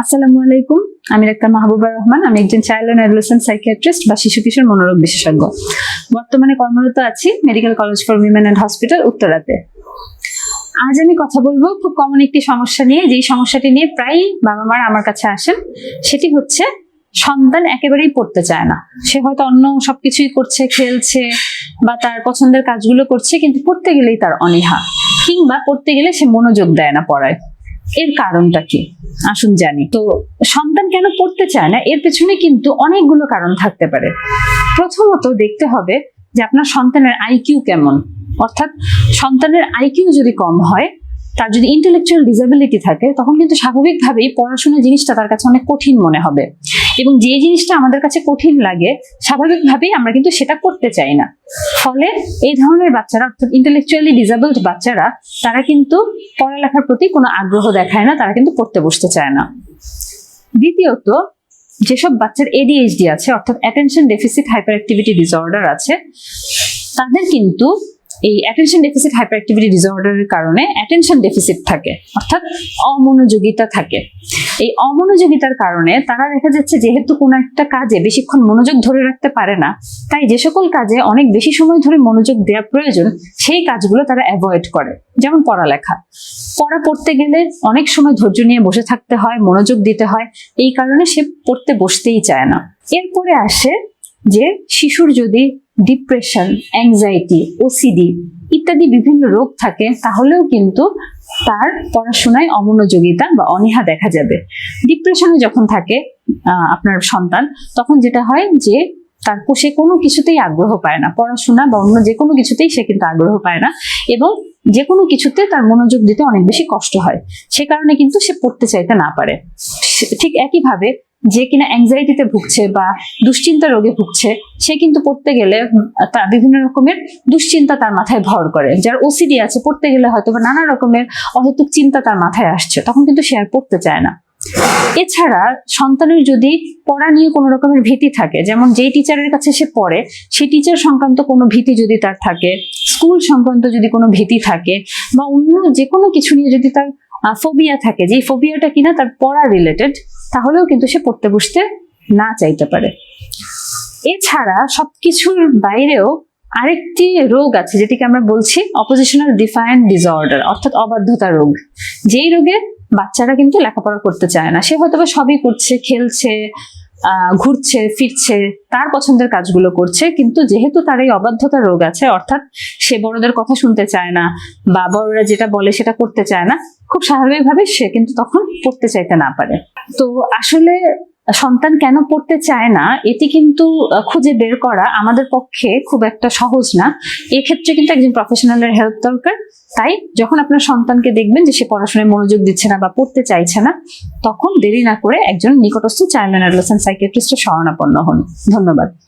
আসসালামু আলাইকুম। আমি ডাক্তার মাহবুবা রহমান, আমি একজন চাইল্ড অ্যান্ড অ্যাডোলেসেন্ট সাইকিয়াট্রিস্ট বা শিশু কিশোর মনোরোগ বিশেষজ্ঞ। বর্তমানে কর্মরত আছি medical college for women and hospital উত্তরাতে। আজ আমি কথা বলব খুব কমন একটি সমস্যা নিয়ে, যেই সমস্যাটি নিয়ে প্রায় বাবা মারা আমার কাছে আসেন, সেটি হচ্ছে সন্তান একেবারেই পড়তে চায় না। সে হয়তো অন্য সবকিছুই করছে, খেলছে বা তার পছন্দের কাজগুলো করছে, কিন্তু পড়তে গেলেই তার অনীহা কিংবা পড়তে গেলে সে মনোযোগ দেয় না পড়ায়। এর কারণটা কি? আসুন জানি। তো সন্তান কেন পড়তে চায় না? এর পেছনে কিন্তু অনেকগুলো কারণ থাকতে পারে। প্রথমত দেখতে হবে যে আপনার সন্তানের আইকিউ কেমন? অর্থাৎ সন্তানের আইকিউ যদি কম হয় তার যদি ইন্টেলেকচুয়াল ডিসেবিলিটি থাকে, তখন কিন্তু স্বাভাবিকভাবেই পড়াশোনা জিনিসটা তার কাছে অনেক কঠিন মনে হবে। এবং যে জিনিসটা আমাদের কাছে কঠিন লাগে, স্বাভাবিকভাবেই আমরা কিন্তু সেটা করতে চাই না। ফলে এই ধরনের বাচ্চারা, অর্থাৎ ইন্টেলেকচুয়ালি ডিসেবলড বাচ্চারা, তারা কিন্তু পড়ালেখার প্রতি কোনো আগ্রহ দেখায় না, তারা কিন্তু পড়তে বসতে চায় না। দ্বিতীয়ত, যেসব বাচ্চার এডিএইচডি আছে, অর্থাৎ attention deficit hyper activity disorder আছে, তাদের কিন্তু এই অ্যাটেনশন ডেফিসিট হাইপার অ্যাক্টিভিটি ডিসঅর্ডারের কারণে অ্যাটেনশন ডেফিসিট থাকে, অর্থাৎ অমনোযোগিতা থাকে। এই অমনোযোগিতার কারণে তারা দেখা যাচ্ছে যেহেতু কোনো একটা কাজে বেশিক্ষণ মনোযোগ ধরে রাখতে পারে না, তাই যে সকল কাজে অনেক বেশি সময় ধরে মনোযোগ দেওয়া প্রয়োজন, সেই কাজগুলো তারা অ্যাভয়েড করে, যেমন পড়ালেখা। পড়া পড়তে গেলে অনেক সময় ধৈর্য নিয়ে বসে থাকতে হয়, মনোযোগ দিতে হয়, এই কারণে সে পড়তে বসতেই চায় না। এরপরে আসে যে শিশুর যদি ডিপ্রেশন অ্যাংজাইটি ওসিডি ইত্যাদি বিভিন্ন রোগ থাকে, তাহলেও কিন্তু তার পড়াশোনায় অমনোযোগিতা বা অনীহা দেখা যাবে। ডিপ্রেশনে যখন থাকে আপনার সন্তান, তখন যেটা হয় যে তার সে কোনো কিছুতেই আগ্রহ পায় না। পড়াশোনা বা অন্য যে কোনো কিছুতেই সে কিন্তু আগ্রহ পায় না এবং যে কোনো কিছুতে তার মনোযোগ দিতে অনেক বেশি কষ্ট হয়। সে কারণে কিন্তু সে পড়তে চাইতে না পারে। ঠিক একইভাবে যে কিনা অ্যাংজাইটিতে ভুগছে বা দুশ্চিন্তা রোগে ভুগছে, সে কিন্তু পড়তে গেলে তার বিভিন্ন রকমের দুশ্চিন্তা তার মাথায় ভর করে। যার ওসিডি আছে, পড়তে গেলে হয়তো বা নানা রকমের অহেতুক চিন্তা তার মাথায় আসছে, তখন কিন্তু সে আর পড়তে চায় না। এছাড়া সন্তানের যদি পড়া নিয়ে কোনো রকমের ভীতি থাকে, যেমন যেই টিচারের কাছে সে পড়ে সেই টিচার সংক্রান্ত কোনো ভীতি যদি তার থাকে, স্কুল সংক্রান্ত যদি কোনো ভীতি থাকে, বা অন্য যে কোনো কিছু নিয়ে যদি তার ফোবিয়া থাকে। যে ফোবিয়াটা কিনা তার পড়া রিলেটেড তাহলেও কিন্তু সে পড়তে বসতে না চাইতে পারে। এছাড়া সবকিছুর বাইরেও আরেকটি রোগ আছে, যেটিকে আমরা বলছি অপোজিশনাল ডিফাইন ডিসঅর্ডার অর্থাৎ অবাধ্যতা রোগ। যেই রোগে বাচ্চারা কিন্তু লেখাপড়া করতে চায় না। সে হয়তো সবই করছে, খেলছে ঘুরছে, ফিরছে, তার পছন্দের কাজগুলো করছে, কিন্তু যেহেতু তার এই অবাধ্যতা রোগ আছে, অর্থাৎ সে বড়দের কথা শুনতে চায় না, বা বড়রা যেটা বলে সেটা করতে চায় না, খুব স্বাভাবিকভাবে সে কিন্তু তখন পড়তে চাইতে না পারে। তো আসলে সন্তান কেন পড়তে চায় না, এটি কিন্তু খুঁজে বের করা আমাদের পক্ষে খুব একটা সহজ না। এক্ষেত্রে কিন্তু একজন প্রফেশনালের হেল্প দরকার। তাই যখন আপনার সন্তানকে দেখবেন যে সে পড়াশোনায় মনোযোগ দিচ্ছে না বা পড়তে চাইছে না, তখন দেরি না করে একজন নিকটস্থ চাইল্ড অ্যান্ড সাইকেট্রিস্টের শরণাপন্ন হন। ধন্যবাদ।